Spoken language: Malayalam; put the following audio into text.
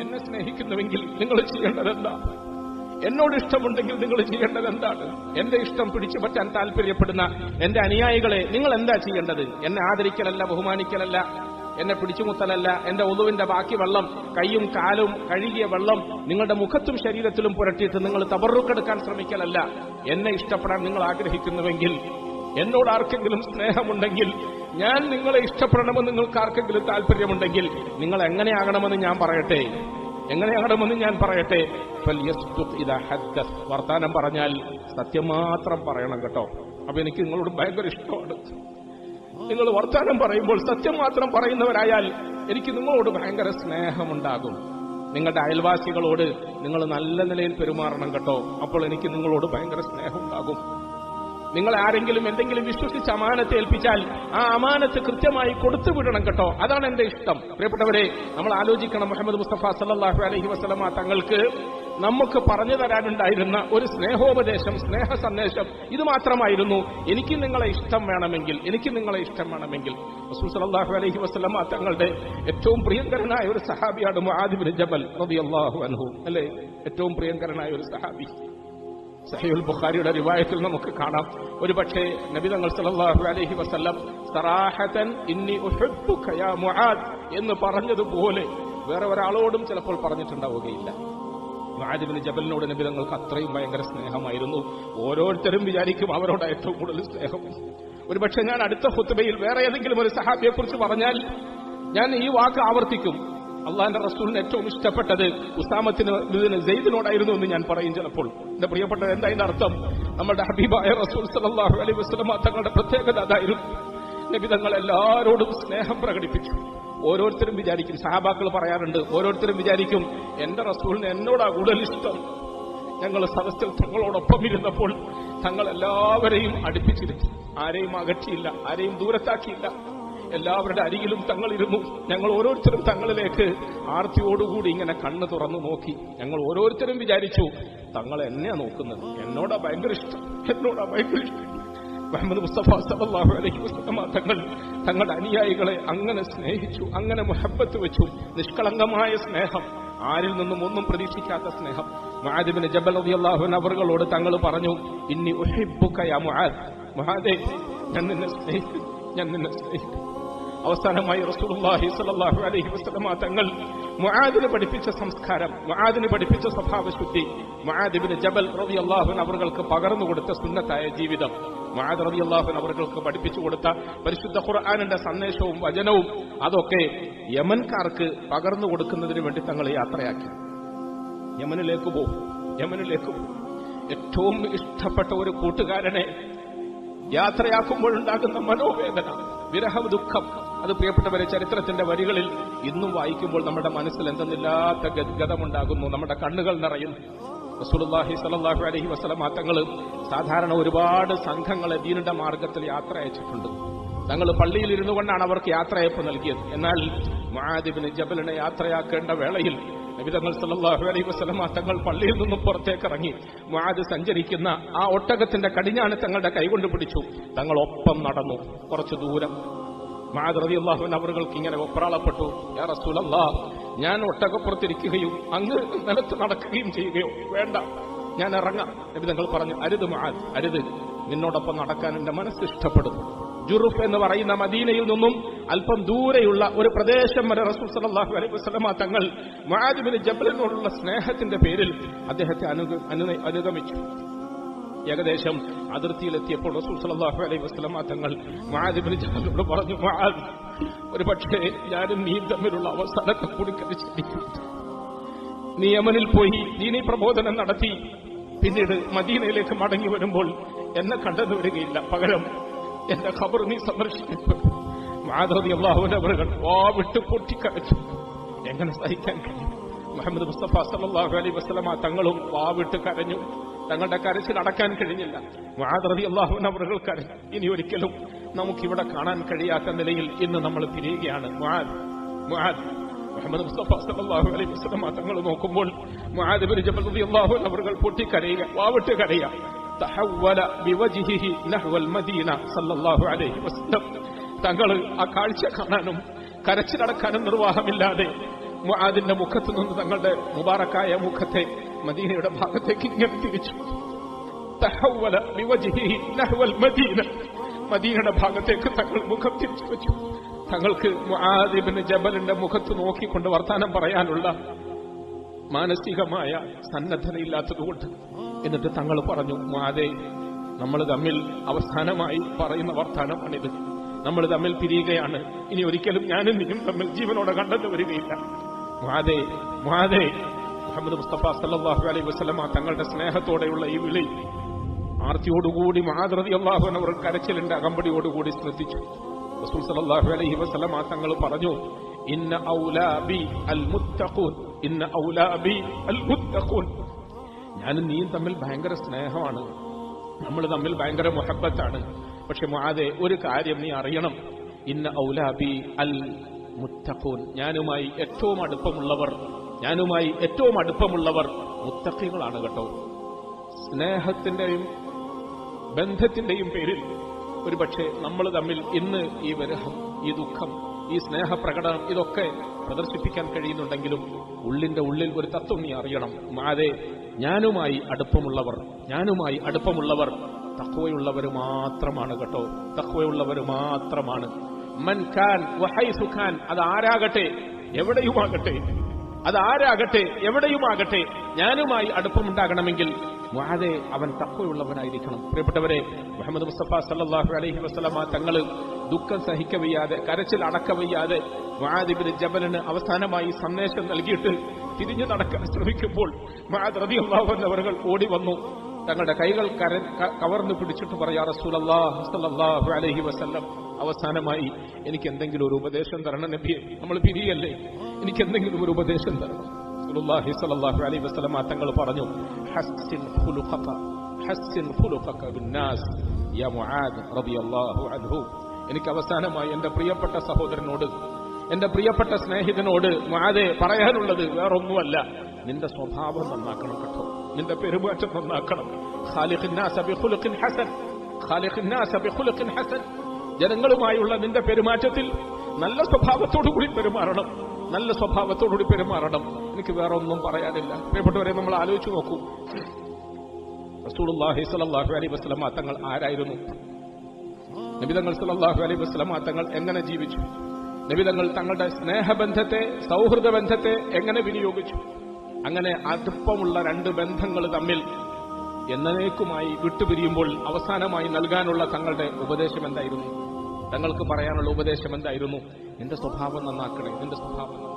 എന്നെ സ്നേഹിക്കുന്നുവെങ്കിൽ നിങ്ങൾ ചെയ്യേണ്ടതെന്താ? എന്നോട് ഇഷ്ടമുണ്ടെങ്കിൽ നിങ്ങൾ ചെയ്യേണ്ടത് എന്താണ് എന്റെ ഇഷ്ടം പിടിച്ചു പറ്റാൻ താല്പര്യപ്പെടുന്ന എന്റെ അനുയായികളെ നിങ്ങൾ എന്താ ചെയ്യേണ്ടത്? എന്നെ ആദരിക്കലല്ല ബഹുമാനിക്കലല്ല എന്നെ പിടിച്ചുമുത്തലല്ല എന്റെ ഒതുവിന്റെ ബാക്കി വെള്ളം കൈയും കാലും കഴുകിയ വെള്ളം നിങ്ങളുടെ മുഖത്തും ശരീരത്തിലും പുരട്ടിയിട്ട് നിങ്ങൾ തബറുക്കെടുക്കാൻ ശ്രമിക്കലല്ല. എന്നെ ഇഷ്ടപ്പെടാൻ നിങ്ങൾ ആഗ്രഹിക്കുന്നുവെങ്കിൽ എന്നോട് ആർക്കെങ്കിലും സ്നേഹമുണ്ടെങ്കിൽ ഞാൻ നിങ്ങളെ ഇഷ്ടപ്പെടണമെന്ന് നിങ്ങൾക്ക് ആർക്കെങ്കിലും താല്പര്യമുണ്ടെങ്കിൽ നിങ്ങൾ എങ്ങനെയാകണമെന്ന് ഞാൻ പറയട്ടെ. എങ്ങനെയാകണമെന്ന് ഞാൻ പറയട്ടെ. വർത്താനം പറഞ്ഞാൽ സത്യം മാത്രം പറയണം കേട്ടോ. അപ്പൊ എനിക്ക് നിങ്ങളോട് ഭയങ്കര ഇഷ്ടമാണ്. നിങ്ങൾ വർത്താനം പറയുമ്പോൾ സത്യം മാത്രം പറയുന്നവരായാൽ എനിക്ക് നിങ്ങളോട് ഭയങ്കര സ്നേഹമുണ്ടാകും. നിങ്ങളുടെ അയൽവാസികളോട് നിങ്ങൾ നല്ല നിലയിൽ പെരുമാറണം കേട്ടോ. അപ്പോൾ എനിക്ക് നിങ്ങളോട് ഭയങ്കര സ്നേഹമുണ്ടാകും. നിങ്ങൾ ആരെങ്കിലും എന്തെങ്കിലും വിശ്വസിച്ച് അമാനത്ത് ഏൽപ്പിച്ചാൽ ആ അമാനത്ത് കൃത്യമായി കൊടുത്തു വിടണം കേട്ടോ. അതാണ് എന്റെ ഇഷ്ടം. പ്രിയപ്പെട്ടവരെ നമ്മൾ ആലോചിക്കണം. മുഹമ്മദ് മുസ്തഫ സല്ലാഹു അലഹി വസ്ലമ തങ്ങൾക്ക് നമുക്ക് പറഞ്ഞു തരാനുണ്ടായിരുന്ന ഒരു സ്നേഹോപദേശം സ്നേഹ സന്ദേശം ഇത് മാത്രമായിരുന്നു. എനിക്ക് നിങ്ങളെ ഇഷ്ടം വേണമെങ്കിൽ എനിക്ക് നിങ്ങളെ ഇഷ്ടം വേണമെങ്കിൽ റസൂൽ അലഹി വസ്ലമ തങ്ങളുടെ ഏറ്റവും പ്രിയങ്കരനായ ഒരു സഹാബിയാണ് മുആദിബിൻ ജബൽ റളിയല്ലാഹു അൻഹു. അല്ലേ? ഏറ്റവും പ്രിയങ്കരനായ ഒരു സഹാബി. സഹീൽ ബുഖാരിയുടെ റിവായത്തിൽ നമുക്ക് കാണാം. ഒരു പക്ഷേ നബി തങ്ങൾ സല്ലല്ലാഹു അലൈഹി വസല്ലം സറാഹതൻ ഇന്നി മുആദ് എന്ന് പറഞ്ഞതുപോലെ വേറെ ഒരാളോടും ചിലപ്പോൾ പറഞ്ഞിട്ടുണ്ടാവുകയില്ല. മഹാജിബിന് ജബലിനോട് നബി തങ്ങൾക്ക് അത്രയും ഭയങ്കര സ്നേഹമായിരുന്നു. ഓരോരുത്തരും വിചാരിക്കും അവരോട് ഏറ്റവും കൂടുതൽ സ്നേഹം. ഒരുപക്ഷെ ഞാൻ അടുത്ത ഹുത്തുബയിൽ വേറെ ഏതെങ്കിലും ഒരു സഹാബിയെക്കുറിച്ച് പറഞ്ഞാൽ ഞാൻ ഈ വാക്ക് ആവർത്തിക്കും. അള്ളാന്റെ റസൂലിന് ഏറ്റവും ഇഷ്ടപ്പെട്ടത് ഉസാമത്തിന് ഇതിന് സെയ്ദിനോടായിരുന്നു എന്ന് ഞാൻ പറയും ചിലപ്പോൾ. എന്റെ പ്രിയപ്പെട്ടത് എന്താ ഇതിന്റെ അർത്ഥം? നമ്മുടെ ഹബീബായ റസൂൽ സല്ലല്ലാഹു അലൈഹി വസ്ലമ തങ്ങളുടെ പ്രത്യേകത അതായിരുന്നു. നബി എല്ലാരോടും സ്നേഹം പ്രകടിപ്പിച്ചു. ഓരോരുത്തരും വിചാരിക്കും സഹാബാക്കൾ പറയാറുണ്ട് ഓരോരുത്തരും വിചാരിക്കും എന്റെ റസൂലിന് എന്നോടാ കൂടുതൽ ഇഷ്ടം? ഞങ്ങൾ സദസ്സിൽ തങ്ങളോടൊപ്പം ഇരുന്നപ്പോൾ തങ്ങൾ എല്ലാവരെയും ആരെയും അകറ്റിയില്ല ആരെയും ദൂരത്താക്കിയില്ല. എല്ലാവരുടെ അരികിലും തങ്ങളിരുന്നു ഞങ്ങൾ ഓരോരുത്തരും തങ്ങളിലേക്ക് ആർത്തിയോടുകൂടി ഇങ്ങനെ കണ്ണ് തുറന്നു നോക്കി. ഞങ്ങൾ ഓരോരുത്തരും വിചാരിച്ചു തങ്ങൾ എന്നെയാ നോക്കുന്നത്? എന്നോടാ ഭയങ്കര ഇഷ്ടം. എന്നോടാ ഭയങ്കര ഇഷ്ടം. മുഹമ്മദ് മുസ്തഫ സല്ലല്ലാഹു അലൈഹി വസ്ലമ തങ്ങൾ തങ്ങളുടെ അനുയായികളെ അങ്ങനെ സ്നേഹിച്ചു അങ്ങനെ മുഹബത്ത് വെച്ചു. നിഷ്കളങ്കമായ സ്നേഹം ആരിൽ നിന്നും ഒന്നും പ്രതീക്ഷിക്കാത്ത സ്നേഹം. മഹാദിബിന് ജബൽ റളിയല്ലാഹു അൻഹു അവറുകളോട് തങ്ങൾ പറഞ്ഞു ഇന്നി ഉഹിബ്ബുക മുഹാദ് മഹാദേവ് ഞാൻ നിന്നെ സ്നേഹിക്കും ഞാൻ നിന്നെ സ്നേഹിക്കുന്നു. അവസാനമായി റസൂലുള്ളാഹി സ്വല്ലല്ലാഹു അലൈഹി വസല്ലമ തങ്ങൾ മുആദിനെ പഠിപ്പിച്ച സംസ്കാരം മുആദിനെ പഠിപ്പിച്ച സ്വഭാവശുദ്ധി മുആദിബിന് ജബൽ റളിയല്ലാഹു അൻഹു അവർക്ക് പകർന്നു കൊടുത്ത സുന്നത്തായ ജീവിതം മുആദ് റളിയല്ലാഹു അൻഹു അവർക്ക് പഠിപ്പിച്ചു കൊടുത്ത പരിശുദ്ധ ഖുർആനിന്റെ സന്ദേശവും വചനവും അതൊക്കെ യമൻകാർക്ക് പകർന്നു കൊടുക്കുന്നതിന് വേണ്ടി തങ്ങൾ യാത്രയാക്കി. യമനിലേക്ക് പോകും യമനിലേക്ക് പോകും. ഏറ്റവും ഇഷ്ടപ്പെട്ട ഒരു കൂട്ടുകാരനെ യാത്രയാക്കുമ്പോഴുണ്ടാകുന്ന മനോവേദന വിരഹ ദുഃഖം അത് പ്രിയപ്പെട്ടവരെ ചരിത്രത്തിന്റെ വരികളിൽ ഇന്നും വായിക്കുമ്പോൾ നമ്മുടെ മനസ്സിൽ എന്തെന്നില്ലാത്ത ഗദ്ഗതമുണ്ടാകുന്നു നമ്മുടെ കണ്ണുകൾ നിറയും. റസൂലുള്ളാഹി സ്വല്ലല്ലാഹു അലൈഹി വസല്ലം തങ്ങൾ സാധാരണ ഒരുപാട് സംഘങ്ങളെ ദീനിന്റെ മാർഗത്തിൽ യാത്ര അയച്ചിട്ടുണ്ട്. തങ്ങൾ പള്ളിയിൽ ഇരുന്നു കൊണ്ടാണ് അവർക്ക് യാത്രയപ്പ് നൽകിയത്. എന്നാൽ മഹാദിബിന് ജബലിനെ യാത്രയാക്കേണ്ട വേളയിൽ നബിതങ്ങൾ സല്ലല്ലാഹു അലൈഹി വസ്ലമ തങ്ങൾ പള്ളിയിൽ നിന്നും പുറത്തേക്ക് ഇറങ്ങി മുആദ് സഞ്ചരിക്കുന്ന ആ ഒട്ടകത്തിന്റെ കടിഞ്ഞാണ് തങ്ങളുടെ കൈകൊണ്ട് പിടിച്ചു. തങ്ങൾ ഒപ്പം നടന്നു കുറച്ചു ദൂരം. മുആദ് റളിയല്ലാഹു അൻഹു അവർക്ക് ഇങ്ങനെ ഒപ്രാളപ്പെട്ടു. യാ റസൂലല്ലാ ഞാൻ ഒട്ടകപ്പുറത്തിരിക്കുകയും അങ്ങ് നിലത്ത് നടക്കുകയും ചെയ്യുകയോ വേണ്ട. ഞാൻ ഇറങ്ങാം. നബി തങ്ങൾ പറഞ്ഞു അരുത് മാത് അരുത്. നിന്നോടൊപ്പം നടക്കാൻ എന്റെ മനസ്സ് ഇഷ്ടപ്പെടുന്നു ജുറുഫ് എന്ന് പറയുന്ന മദീനയിൽ നിന്നും അല്പം ദൂരെയുള്ള ഒരു പ്രദേശം വരെ റസൂൽ സലാഹു അലൈഹി വസ്ലമ തങ്ങൾ മുആദിബിന് ജബലിനോടുള്ള സ്നേഹത്തിന്റെ പേരിൽ അദ്ദേഹത്തെ അനുഗമിച്ചു. ഏകദേശം അതിർത്തിയിലെത്തിയപ്പോൾ റസൂൽ അലൈഹി തങ്ങൾ പറഞ്ഞു ഒരു പക്ഷേ ഞാനും നീ തമ്മിലുള്ള അവസാനത്തെ കൂടി കഴിച്ചിരിക്കും നീ യമനിൽ പോയി ദീനി പ്രബോധനം നടത്തി. പിന്നീട് മദീനയിലേക്ക് മടങ്ങി വരുമ്പോൾ എന്നെ കണ്ടെന്ന് വരികയില്ല. പകരം എന്റെ ഖബർ നീ സന്ദർശിക്കപ്പെട്ടു മാധവതി എങ്ങനെ സഹിക്കാൻ കഴിയും? മുഹമ്മദ് മുസ്തഫ സല്ലല്ലാഹു അലൈ വസല്ലമ തങ്ങളും വാവിട്ട് കരഞ്ഞു. തങ്ങളുടെ കരച്ചിൽ അടക്കാൻ കഴിഞ്ഞില്ല. അവരുകൾ കരഞ്ഞു ഇനി ഒരിക്കലും നമുക്കിവിടെ കാണാൻ കഴിയാത്ത നിലയിൽ ഇന്ന് നമ്മൾ തിരിയുകയാണ്. മുആദ് മുഹമ്മദ് മുസ്തഫ അലൈഹി തങ്ങൾ നോക്കുമ്പോൾ മുആദ് റളിയല്ലാഹു അൻഹു അവർ വാവിട്ട് കരയുക. ബിവജ്ഹിഹി നഹ്വൽ മദീന അലൈഹി വസല്ലം. തങ്ങൾ ആ കാഴ്ച കാണാനും കരച്ചിലടക്കാനും നിർവാഹമില്ലാതെ മുആദിന്റെ മുഖത്ത് നിന്ന് തങ്ങളുടെ മുബാറക്കായ മുഖത്തെ മദീനയുടെ ഭാഗത്തേക്ക് ഇങ്ങനെ തിരിച്ചു. മദീനയുടെ ഭാഗത്തേക്ക് തങ്ങൾ മുഖം തിരിച്ചു വെച്ചു. തങ്ങൾക്ക് മുആദിബിന് ജബലിന്റെ മുഖത്ത് നോക്കിക്കൊണ്ട് വർത്താനം പറയാനുള്ള മാനസികമായ സന്നദ്ധതയില്ലാത്തതുകൊണ്ട് എന്നിട്ട് തങ്ങൾ പറഞ്ഞു മാതെ നമ്മൾ തമ്മിൽ അവസാനമായി പറയുന്ന വർത്താനമാണിത്. നമ്മൾ തമ്മിൽ പിരിയുകയാണ്. ഇനി ഒരിക്കലും ഞാനും നീയും തമ്മിൽ ജീവനോടെ കണ്ടെന്ന് വരികയില്ല. മാതെ മാതെ മുഹമ്മദ് മുസ്തഫ സല്ലാഹു അലൈഹി വസ്ലമ തങ്ങളുടെ സ്നേഹത്തോടെയുള്ള ഈ വിളി ആർത്തിയോടുകൂടി മാതൃതി അള്ളാഹു അവർ കരച്ചിലിന്റെ അകമ്പടിയോടുകൂടി ശ്രദ്ധിച്ചു. റസൂൽ സല്ലല്ലാഹു അലൈഹി വസ്ലമ തങ്ങൾ പറഞ്ഞു ഇന്ന ഔലാബി അൽ മുത്തഖൂൻ ഇന്ന ഔലാബി അൽ മുത്തഖൂൻ ഞാനും നീയും തമ്മിൽ ഭയങ്കര സ്നേഹമാണ്. നമ്മൾ തമ്മിൽ ഭയങ്കര മുഹബത്താണ് പക്ഷെ മാതെ ഒരു കാര്യം നീ അറിയണം. ഇന്ന ഔലാബി അൽ മുത്തഖൂൻ ഞാനുമായി ഏറ്റവും അടുപ്പമുള്ളവർ ഞാനുമായി ഏറ്റവും അടുപ്പമുള്ളവർ മുത്തഖികളാണ് കേട്ടോ. സ്നേഹത്തിന്റെയും ബന്ധത്തിന്റെയും പേരിൽ ഒരുപക്ഷെ നമ്മൾ തമ്മിൽ ഇന്ന് ഈ വിരഹം ഈ ദുഃഖം ഈ സ്നേഹപ്രകടനം ഇതൊക്കെ പ്രദർശിപ്പിക്കാൻ കഴിയുന്നുണ്ടെങ്കിലും ഉള്ളിന്റെ ഉള്ളിൽ ഒരു തത്വം നീ അറിയണം. മാതെ ഞാനുമായി അടുപ്പമുള്ളവർ ഞാനുമായി അടുപ്പമുള്ളവർ തക്വയുള്ളവർ മാത്രമാണ് കേട്ടോ. തക്വയുള്ളവർ മാത്രമാണ്. മൻ ഖാൻ വഹൈ സുഖാൻ അത് ആരാകട്ടെ? എവിടെയുമാകട്ടെ? അതാരാകട്ടെ എവിടെയുമാകട്ടെ ഞാനുമായി അടുപ്പമുണ്ടാകണമെങ്കിൽ വാതെ അവൻ തപ്പയുള്ളവനായിരിക്കണം പ്രിയപ്പെട്ടവരെ മുഹമ്മദ് മുസ്തഫ സല്ലാഹു അലഹി വസ്ലമ തങ്ങൾ ദുഃഖം സഹിക്കവയ്യാതെ കരച്ചിൽ അടക്കവയ്യാതെ മഹാദിബിന് ജബലിന് അവസാനമായി സന്ദേശം നൽകിയിട്ട് തിരിഞ്ഞു നടക്കാൻ ശ്രമിക്കുമ്പോൾ മഹാദ്രതി അള്ളാഹു എന്നവർ ഓടി വന്നു. തങ്ങളുടെ കൈകൾ കര കവർന്നു പിടിച്ചിട്ട് പറയാ റസൂലല്ലാഹു അലൈഹി വസല്ലം അവസാനമായി എനിക്ക് എന്തെങ്കിലും ഒരു ഉപദേശം തരണം നബിയെ. നമ്മൾ പിരിയല്ലേ? എനിക്ക് എന്തെങ്കിലും ഒരു ഉപദേശം തരണം. സ്വല്ലല്ലാഹു അലൈഹി തങ്ങൾ പറഞ്ഞു ഖുലുഖക എനിക്ക് അവസാനമായി എന്റെ പ്രിയപ്പെട്ട സഹോദരനോട് എന്റെ പ്രിയപ്പെട്ട സ്നേഹിതനോട് മുആദെ പറയാനുള്ളത് വേറൊന്നുമല്ല. നിന്റെ സ്വഭാവം നന്നാക്കണം കേട്ടോ. നിന്റെ പെരുമാറ്റം നന്നാക്കണം. ഹസൻ. ഹസൻ. ജനങ്ങളുമായുള്ള നിന്റെ പെരുമാറ്റത്തിൽ നല്ല സ്വഭാവത്തോടുകൂടി പെരുമാറണം. നല്ല സ്വഭാവത്തോടുകൂടി പെരുമാറണം. എനിക്ക് വേറെ ഒന്നും പറയാനില്ല. പ്രിയപ്പെട്ടവരെ നമ്മൾ ആലോചിച്ചു നോക്കൂ. റസൂലുള്ളാഹി സ്വല്ലല്ലാഹു അലൈഹി വസല്ലം തങ്ങൾ ആരായിരുന്നു? നബിതങ്ങൾ സല്ലല്ലാഹു അലൈഹി വസല്ലം തങ്ങൾ എങ്ങനെ ജീവിച്ചു? നബിതങ്ങൾ തങ്ങളുടെ സ്നേഹബന്ധത്തെ സൗഹൃദ ബന്ധത്തെ എങ്ങനെ വിനിയോഗിച്ചു? അങ്ങനെ അടുപ്പമുള്ള രണ്ട് ബന്ധങ്ങൾ തമ്മിൽ എന്നേക്കുമായി വിട്ടുപിരിയുമ്പോൾ അവസാനമായി നൽകാനുള്ള തങ്ങളുടെ ഉപദേശം എന്തായിരുന്നു? തങ്ങൾക്ക് പറയാനുള്ള ഉപദേശം എന്തായിരുന്നു? നിന്റെ സ്വഭാവം നന്നാക്കണേ നിന്റെ സ്വഭാവം